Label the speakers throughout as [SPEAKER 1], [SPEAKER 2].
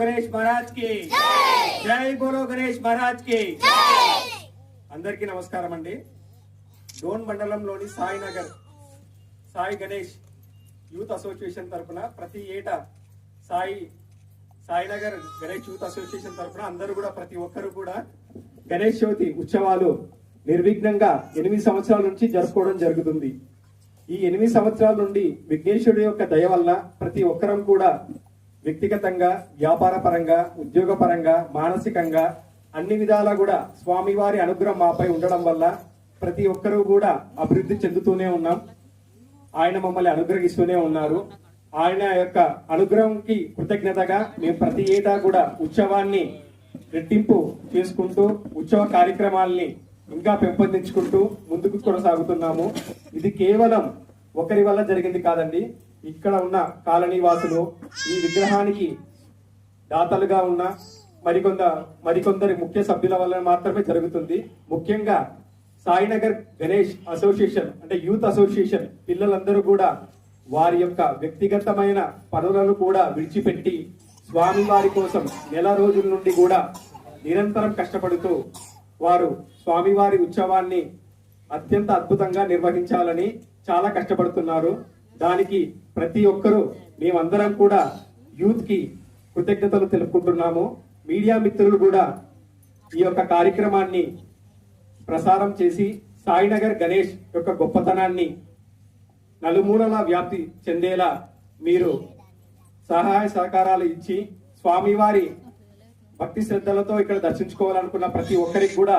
[SPEAKER 1] గణేష్ మహారాజ్కి. జై! బోలో గణేష్ మహారాజ్కి. అందరికీ నమస్కారం అండి. డోన్ మండలంలోని సాయినగర్ సాయి గణేష్ యూత్ అసోసియేషన్ తరపున ప్రతి ఏటా సాయి సాయినగర్ గణేష్ యూత్ అసోసియేషన్ తరపున అందరూ కూడా ప్రతి ఒక్కరు కూడా గణేష్ చవితి ఉత్సవాలు నిర్విఘ్నంగా ఎనిమిది సంవత్సరాల నుంచి జరుపుకోవడం జరుగుతుంది. ఈ ఎనిమిది సంవత్సరాల నుండి విఘ్నేశ్వరుడి యొక్క దయ వల్ల ప్రతి ఒక్కరం కూడా వ్యక్తిగతంగా వ్యాపారపరంగా ఉద్యోగపరంగా మానసికంగా అన్ని విధాలా కూడా స్వామివారి అనుగ్రహం మాపై ఉండడం వల్ల ప్రతి ఒక్కరూ కూడా అభివృద్ధి చెందుతూనే ఉన్నాం. ఆయన మమ్మల్ని అనుగ్రహిస్తూనే ఉన్నారు. ఆయన యొక్క అనుగ్రహంకి కృతజ్ఞతగా మేము ప్రతి ఏటా కూడా ఉత్సవాన్ని రెట్టింపు చేసుకుంటూ ఉత్సవ కార్యక్రమాల్ని ఇంకా పెంపొందించుకుంటూ ముందుకు కొనసాగుతున్నాము. ఇది కేవలం ఒకరి వల్ల జరిగింది కాదండి. ఇక్కడ ఉన్న కాలనీ వాసులు ఈ విగ్రహానికి దాతలుగా ఉన్న మరికొంద మరికొందరి ముఖ్య సభ్యుల వల్ల మాత్రమే జరుగుతుంది. ముఖ్యంగా సాయినగర్ గణేష్ అసోసియేషన్ అంటే యూత్ అసోసియేషన్ పిల్లలందరూ కూడా వారి యొక్క వ్యక్తిగతమైన పనులను కూడా విడిచిపెట్టి స్వామివారి కోసం నెల రోజుల నుండి కూడా నిరంతరం కష్టపడుతూ వారు స్వామివారి ఉత్సవాన్ని అత్యంత అద్భుతంగా నిర్వహించాలని చాలా కష్టపడుతున్నారు. దానికి ప్రతి ఒక్కరూ మేమందరం కూడా యూత్కి కృతజ్ఞతలు తెలుపుకుంటున్నాము. మీడియా మిత్రులు కూడా ఈ యొక్క కార్యక్రమాన్ని ప్రసారం చేసి సాయినగర్ గణేష్ యొక్క గొప్పతనాన్ని నలుమూలలా వ్యాప్తి చెందేలా మీరు సహాయ సహకారాలు ఇచ్చి స్వామివారి భక్తి శ్రద్ధలతో ఇక్కడ దర్శించుకోవాలనుకున్న ప్రతి ఒక్కరికి కూడా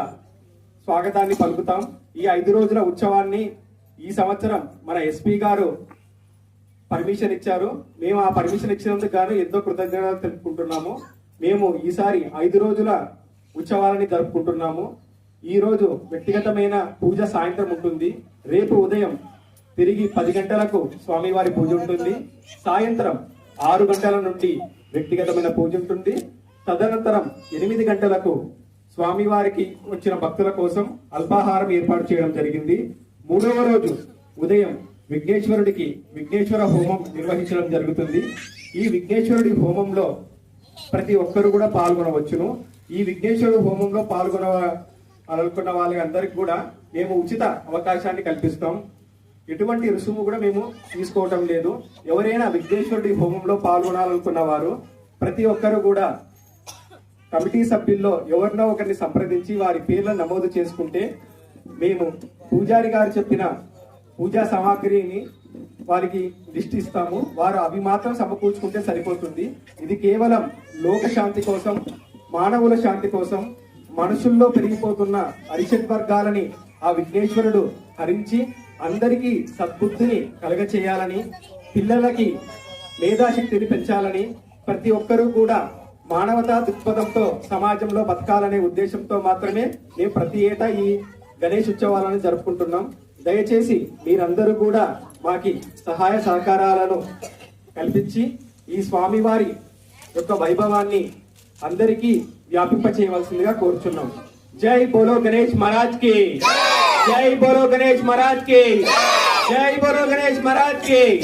[SPEAKER 1] స్వాగతాన్ని పలుకుతాం. ఈ ఐదు రోజుల ఉత్సవాన్ని ఈ సంవత్సరం మన ఎస్పీ గారు పర్మిషన్ ఇచ్చారు. మేము ఆ పర్మిషన్ ఇచ్చినందుకు గాను ఎంతో కృతజ్ఞతలు తెలుపుకుంటున్నాము. మేము ఈసారి ఐదు రోజుల ఉత్సవాలని జరుపుకుంటున్నాము. ఈరోజు వ్యక్తిగతమైన పూజ సాయంత్రం ఉంటుంది. రేపు ఉదయం తిరిగి పది గంటలకు స్వామివారి పూజ ఉంటుంది. సాయంత్రం ఆరు గంటల నుండి వ్యక్తిగతమైన పూజ ఉంటుంది. తదనంతరం ఎనిమిది గంటలకు స్వామివారికి వచ్చిన భక్తుల కోసం అల్పాహారం ఏర్పాటు చేయడం జరిగింది. మూడవ రోజు ఉదయం విఘ్నేశ్వరుడికి విఘ్నేశ్వర హోమం నిర్వహించడం జరుగుతుంది. ఈ విఘ్నేశ్వరుడి హోమంలో ప్రతి ఒక్కరు కూడా పాల్గొనవచ్చును. ఈ విఘ్నేశ్వరుడు హోమంలో పాల్గొన అనుకున్న వాళ్ళందరికీ కూడా మేము ఉచిత అవకాశాన్ని కల్పిస్తాం. ఎటువంటి రుసుము కూడా మేము తీసుకోవటం లేదు. ఎవరైనా విఘ్నేశ్వరుడి హోమంలో పాల్గొనాలనుకున్న వారు ప్రతి ఒక్కరు కూడా కమిటీ సభ్యుల్లో ఎవరినో ఒకరిని సంప్రదించి వారి పేర్లను నమోదు చేసుకుంటే మేము పూజారి గారు చెప్పిన పూజా సామాగ్రిని వారికి లిస్ట్ ఇస్తాము వారు అవి మాత్రం సమకూర్చుకుంటే సరిపోతుంది. ఇది కేవలం లోక శాంతి కోసం మానవుల శాంతి కోసం మనుషుల్లో పెరిగిపోతున్న అరిషత్ వర్గాలని ఆ విఘ్నేశ్వరుడు హరించి అందరికీ సద్బుద్ధిని కలగచేయాలని పిల్లలకి మేధాశక్తిని పెంచాలని ప్రతి ఒక్కరూ కూడా మానవతా దృక్పథంతో సమాజంలో బతకాలనే ఉద్దేశంతో మాత్రమే మేము ప్రతి ఏటా ఈ గణేష్ ఉత్సవాలను జరుపుకుంటున్నాం. దయచేసి మీరందరూ కూడా మాకి సహాయ సహకారాలను కల్పించి ఈ స్వామివారి యొక్క వైభవాన్ని అందరికీ వ్యాపింప చేయవలసిందిగా కోరుచున్నాం. జై బోలో గణేష్ మహారాజ్కి! జై బోలో గణేష్ మహారాజ్కి! జై బోలో గణేష్ మహారాజ్కి!